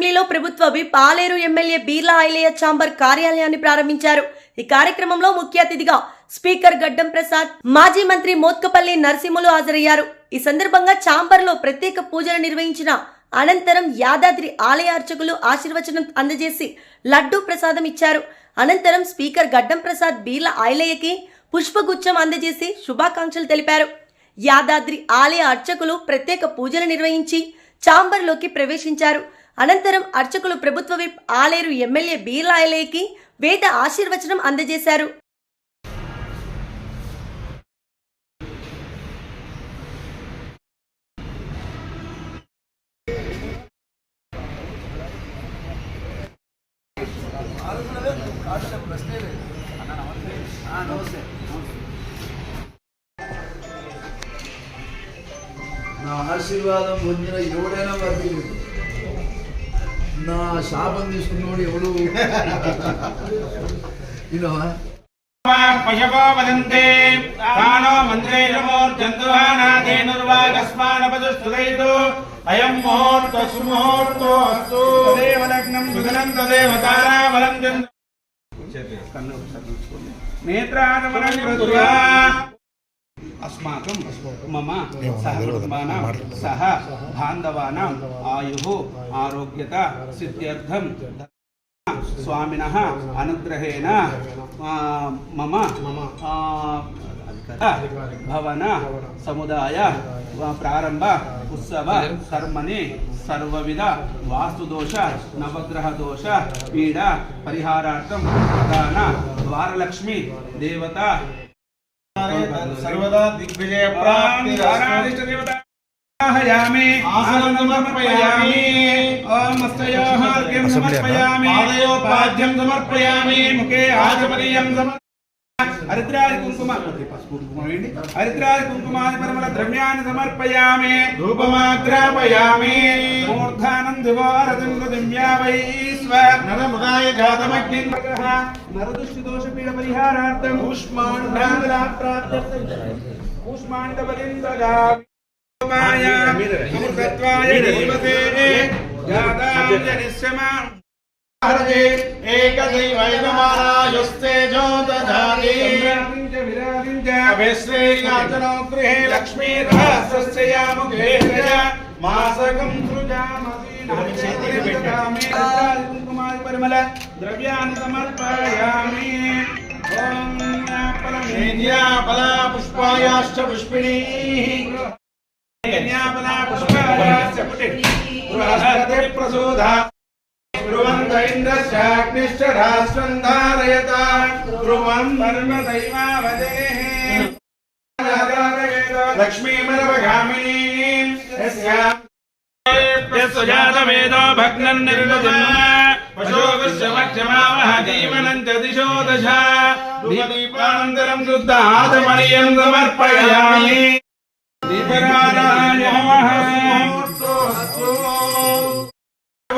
అసెంబ్లీలో ప్రభుత్వ whip Paleru MLA Beerla Ilaiah chamber కార్యాలయాన్ని ప్రారంభించారు. ఈ కార్యక్రమంలో ముఖ్య అతిథిగా స్పీకర్ గడ్డం ప్రసాద్ మాజీ మంత్రి మోత్కపల్లి నరసింహులు హాజరయ్యారు. ఈ సందర్భంగా చాంబర్లో ప్రత్యేక పూజలు నిర్వహించిన అనంతరం యాదాద్రి ఆలయ అర్చకులు ఆశీర్వచనం అందజేసి లడ్డూ ప్రసాదం ఇచ్చారు. అనంతరం స్పీకర్ గడ్డం ప్రసాద్ బీర్ల ఐలయ్యకి పుష్పగుచ్చం అందజేసి శుభాకాంక్షలు తెలిపారు. యాదాద్రి ఆలయ అర్చకులు ప్రత్యేక పూజలు నిర్వహించి చాంబర్లోకి ప్రవేశించారు. అనంతరం అర్చకులు ప్రభుత్వ విప్ ఆలేరు ఎమ్మెల్యే బీలాయలేకి వేద ఆశీర్వచనం అందజేశారు. నా ఆశీర్వాదం పొందిన ఎవడైనా వర్తిల్లు నా శాపం తీసుకున్నవాడు ఎవడు? వినవా పశవో వదంతే అయం ముహూర్త సుముహూర్తో అస్తు కృత్వా. అస్మాకం మమ సహకుటుంబానా సహ బాంధవానాం ఆయు ఆరోగ్యత సిద్ధ్యర్థం స్వామిన అనుగ్రహేణ మమ భవన సముదాయ ప్రారంభ ఉత్సవ కర్మని సర్వవిధ వాస్తుదోష నవగ్రహ దోష పీడ పరిహారార్థం ప్రధాన ద్వారలక్ష్మి దేవత సర్వదా దిగ్విజయ ప్రాప్తి ఆరాధిష్ట దేవత ఆహయామి ఆసనం సమర్పయామి ఓం మస్తయోహార్ఘ్యం సమర్పయామి పాదయోపాద్యం సమర్పయామి. ముఖే ఆచమనీయం సమర్పయామి హరిద్రాది కుంకుమ. పసుపు కుంకుమ వేయండి. హరిద్రాది కుంకుమాది పరిమళ ద్రవ్యాన్ని సమర్పయామి. ధూపమాగ్రాపయామి మూర్ధానం దివారతిం దివ్యావైశ్వ నరముదాయ జాతమగ్నిం. నరదుష్టి దోష పీడ పరిహారార్థం ఊష్మాండాంధ్రా ఊష్మాండబలిందగా అమృతత్వాయ దేవతే జాతాయ నిశ్చమా हरजे एकदैवैकमारायुस्ते जो दधाति अभिश्रेयाचनो गृहे लक्ष्मीरासस्य यामुखे मासकं परिमल द्रव्याणि समर्पयामि फला पुष्पायाश्च भूत इन्द्रश्चाग्निश्च राष्ट्रम् धारयत ध्रुवम् धर्म दैवावदेः लक्ष्मीमरवगामिनीम् यस्य च दिशो दश दीपदीपानन्तरम् शुद्ध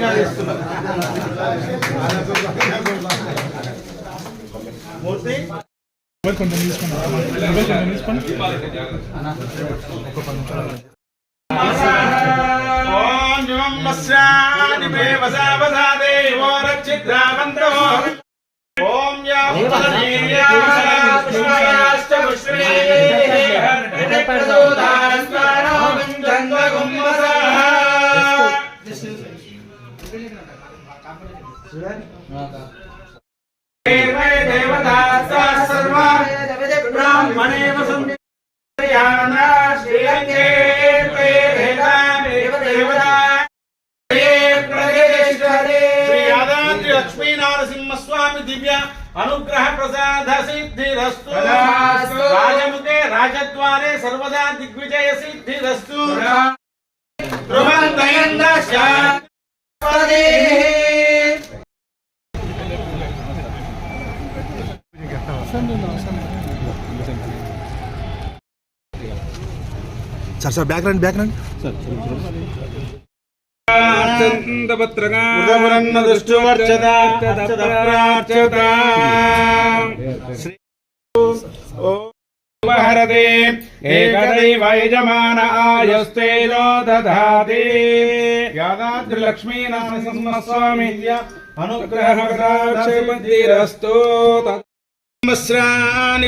సమోర్ధేంద్రానాథేనుర్వాగస్మార్పదుస్తుదైతం ముహూర్త సుముహూర్తోస్తు యజమానస్యాః ఆగమనం కృ- పంతులు కొంచెం తీసుకోండి కొంచెం తీసుకోండి ఒక పది నిమిషాలు ఓం నరసింహస్వామి దివ్య అనుగ్రహ ప్రసాద సిద్ధిరస్తు రాజముఖే రాజద్వారే సర్వదా దిగ్విజయ సిద్ధిరస్తు. ధ్రువంతయంద సార్ సార్ బ్యాక్ రండి బ్యాక్ రండి హరదే ఏకదైవ యజమాన ఆయస్తేజో దధాతి యాదాద్రి లక్ష్మీ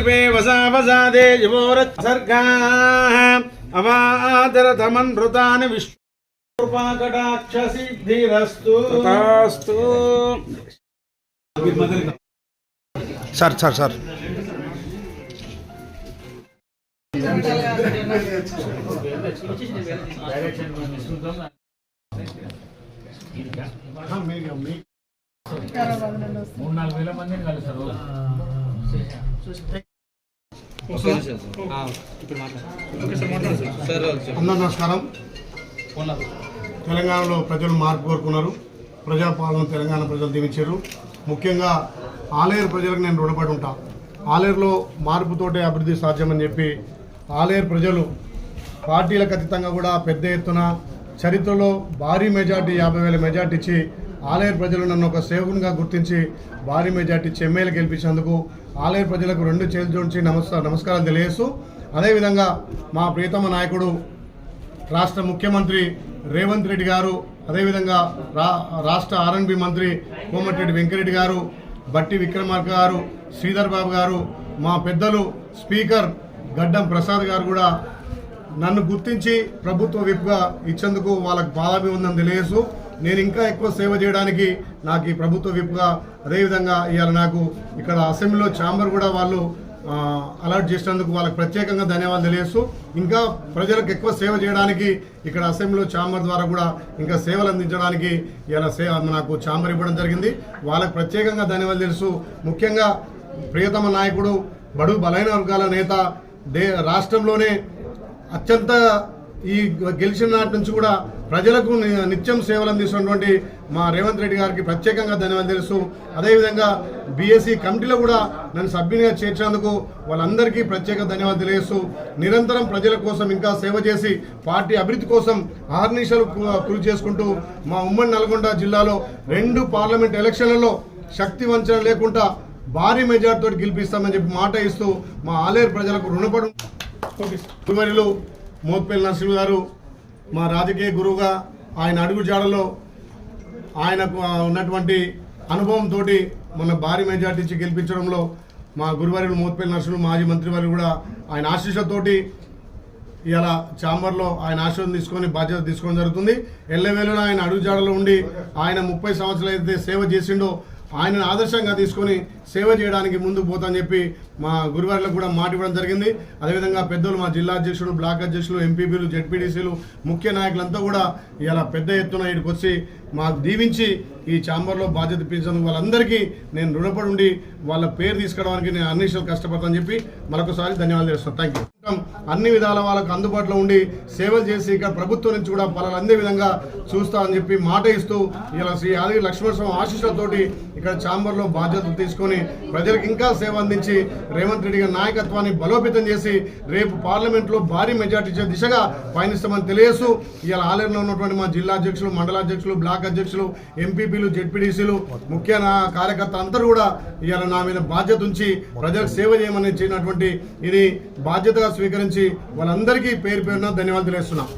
వే వసా వసాదే యువోరసర్గా అవాదరథమన్ృతాని విష్ణుపాకటాక్ష సిద్ధిరస్తు సార్ సార్ సార్. అందరూ నమస్కారం. తెలంగాణలో ప్రజలు మార్పు కోరుకున్నారు. ప్రజాపాలన తెలంగాణ ప్రజలు దీవించారు. ముఖ్యంగా ఆలేరు ప్రజలకు నేను రుణపడి ఉంటా. ఆలేరులో మార్పుతోటే అభివృద్ధి సాధ్యమని చెప్పి ఆలేరు ప్రజలు పార్టీలకు అతీతంగా కూడా పెద్ద ఎత్తున చరిత్రలో భారీ మెజార్టీ యాభై వేల మెజార్టీ ఇచ్చి ఆలయ ప్రజలు నన్ను ఒక సేవకునిగా గుర్తించి భారీ మెజార్టీ చెమ్మేలు గెలిపించినందుకు ఆలయ ప్రజలకు రెండు చేతులు జోడించి నమస్కారం నమస్కారాలు తెలియజేస్తూ అదేవిధంగా మా ప్రియతమ నాయకుడు రాష్ట్ర ముఖ్యమంత్రి రేవంత్ రెడ్డి గారు అదేవిధంగా రా రాష్ట్ర ఆర్ఎన్బి మంత్రి కోమటిరెడ్డి వెంకరెడ్డి గారు బట్టి విక్రమార్క గారు శ్రీధర్ బాబు గారు మా పెద్దలు స్పీకర్ గడ్డం ప్రసాద్ గారు కూడా నన్ను గుర్తించి ప్రభుత్వ విప్గా ఇచ్చేందుకు వాళ్ళకు బాధాభివందనం తెలియజేస్తూ నేను ఇంకా ఎక్కువ సేవ చేయడానికి నాకు ఈ ప్రభుత్వ విప్గా అదేవిధంగా ఇవాళ నాకు ఇక్కడ అసెంబ్లీలో ఛాంబర్ కూడా వాళ్ళు అలర్ట్ చేసినందుకు వాళ్ళకి ప్రత్యేకంగా ధన్యవాదాలు తెలియజేస్తూ ఇంకా ప్రజలకు ఎక్కువ సేవ చేయడానికి ఇక్కడ అసెంబ్లీలో ఛాంబర్ ద్వారా కూడా ఇంకా సేవలు అందించడానికి ఇలా సేవ నాకు ఛాంబర్ ఇవ్వడం జరిగింది. వాళ్ళకి ప్రత్యేకంగా ధన్యవాదాలు తెలుసు ముఖ్యంగా ప్రియతమ నాయకుడు బడు బలైన వర్గాల నేత దే రాష్ట్రంలోనే అత్యంత ఈ గెలిచిన నాటి నుంచి కూడా ప్రజలకు నిత్యం సేవలు అందిస్తున్నటువంటి మా రేవంత్ రెడ్డి గారికి ప్రత్యేకంగా ధన్యవాదాలు తెలుసు అదేవిధంగా బీఎస్సీ కమిటీలో కూడా నన్ను సభ్యునిగా చేర్చినందుకు వాళ్ళందరికీ ప్రత్యేక ధన్యవాదాలు తెలియజేస్తూ నిరంతరం ప్రజల కోసం ఇంకా సేవ చేసి పార్టీ అభివృద్ధి కోసం ఆర్నిషలు కృషి చేసుకుంటూ మా ఉమ్మడి నల్గొండ జిల్లాలో రెండు పార్లమెంట్ ఎలక్షన్లలో శక్తి వంచన లేకుండా భారీ మెజార్టీతో గెలిపిస్తామని చెప్పి మాట ఇస్తూ మా ఆలేరు ప్రజలకు రుణపడు మోత్పల్లి నరసింహ గారు మా రాజకీయ గురువుగా ఆయన అడుగు జాడలో ఆయనకు ఉన్నటువంటి అనుభవంతో మన భారీ మెజార్టీ ఇచ్చి గెలిపించడంలో మా గురువారిలు మోత్పల్లి నరసింహ మాజీ మంత్రివారు కూడా ఆయన ఆశీస్సుతోటి ఇలా ఛాంబర్లో ఆయన ఆశీర్వాదం తీసుకొని బాధ్యత తీసుకోవడం జరుగుతుంది. ఎల్లవేళలో ఆయన అడుగుజాడలో ఉండి ఆయన ముప్పై సంవత్సరాలు అయితే సేవ చేసిండో ఆయనను ఆదర్శంగా తీసుకొని సేవ చేయడానికి ముందు పోతాని చెప్పి మా గురువారికి కూడా మాట ఇవ్వడం జరిగింది. అదేవిధంగా పెద్దలు మా జిల్లా అధ్యక్షుడు బ్లాక్ అధ్యక్షులు ఎంపీపీలు జెడ్పీటీసీలు ముఖ్య నాయకులంతా కూడా ఇలా పెద్ద ఎత్తున ఇక్కడికి వచ్చి మాకు దీవించి ఈ ఛాంబర్లో బాధ్యత ఇప్పించినందుకు వాళ్ళందరికీ నేను రుణపడి ఉండి వాళ్ళ పేరు తీసుకోవడానికి నేను అన్ని విషయాలు కష్టపడతానని చెప్పి మరొకసారి ధన్యవాదాలు చేస్తాను థ్యాంక్ యూ అన్ని విధాల వాళ్ళకు అందుబాటులో ఉండి సేవలు చేసి ఇక్కడ ప్రభుత్వం నుంచి కూడా పలాలు అందే విధంగా చూస్తా అని చెప్పి మాట ఇస్తూ ఇలా శ్రీ ఆది లక్ష్మణ స్వామి ఆశీస్సులతోటి ఇక్కడ ఛాంబర్లో బాధ్యతలు తీసుకొని ప్రజలకు ఇంకా సేవ అందించి రేవంత్ రెడ్డి గారి నాయకత్వాన్ని బలోపేతం చేసి రేపు పార్లమెంట్లో భారీ మెజార్టీ ఇచ్చే దిశగా పయనిస్తామని తెలియజేస్తూ ఇలా ఆలయంలో ఉన్నటువంటి మా జిల్లా అధ్యక్షులు మండలాధ్యక్షులు బ్లాక్ అధ్యక్షులు ఎంపీపీలు జెడ్పీటీసీలు ముఖ్య కార్యకర్త కార్యకర్తలు అందరూ కూడా ఇవాళ నా మీద బాధ్యత ఉంచి ప్రజలకు సేవ చేయమని చేసినటువంటి ఇది బాధ్యతగా స్వీకరించి వాళ్ళందరికీ పేరు పేరున ధన్యవాదాలు తెలియజేస్తున్నాం.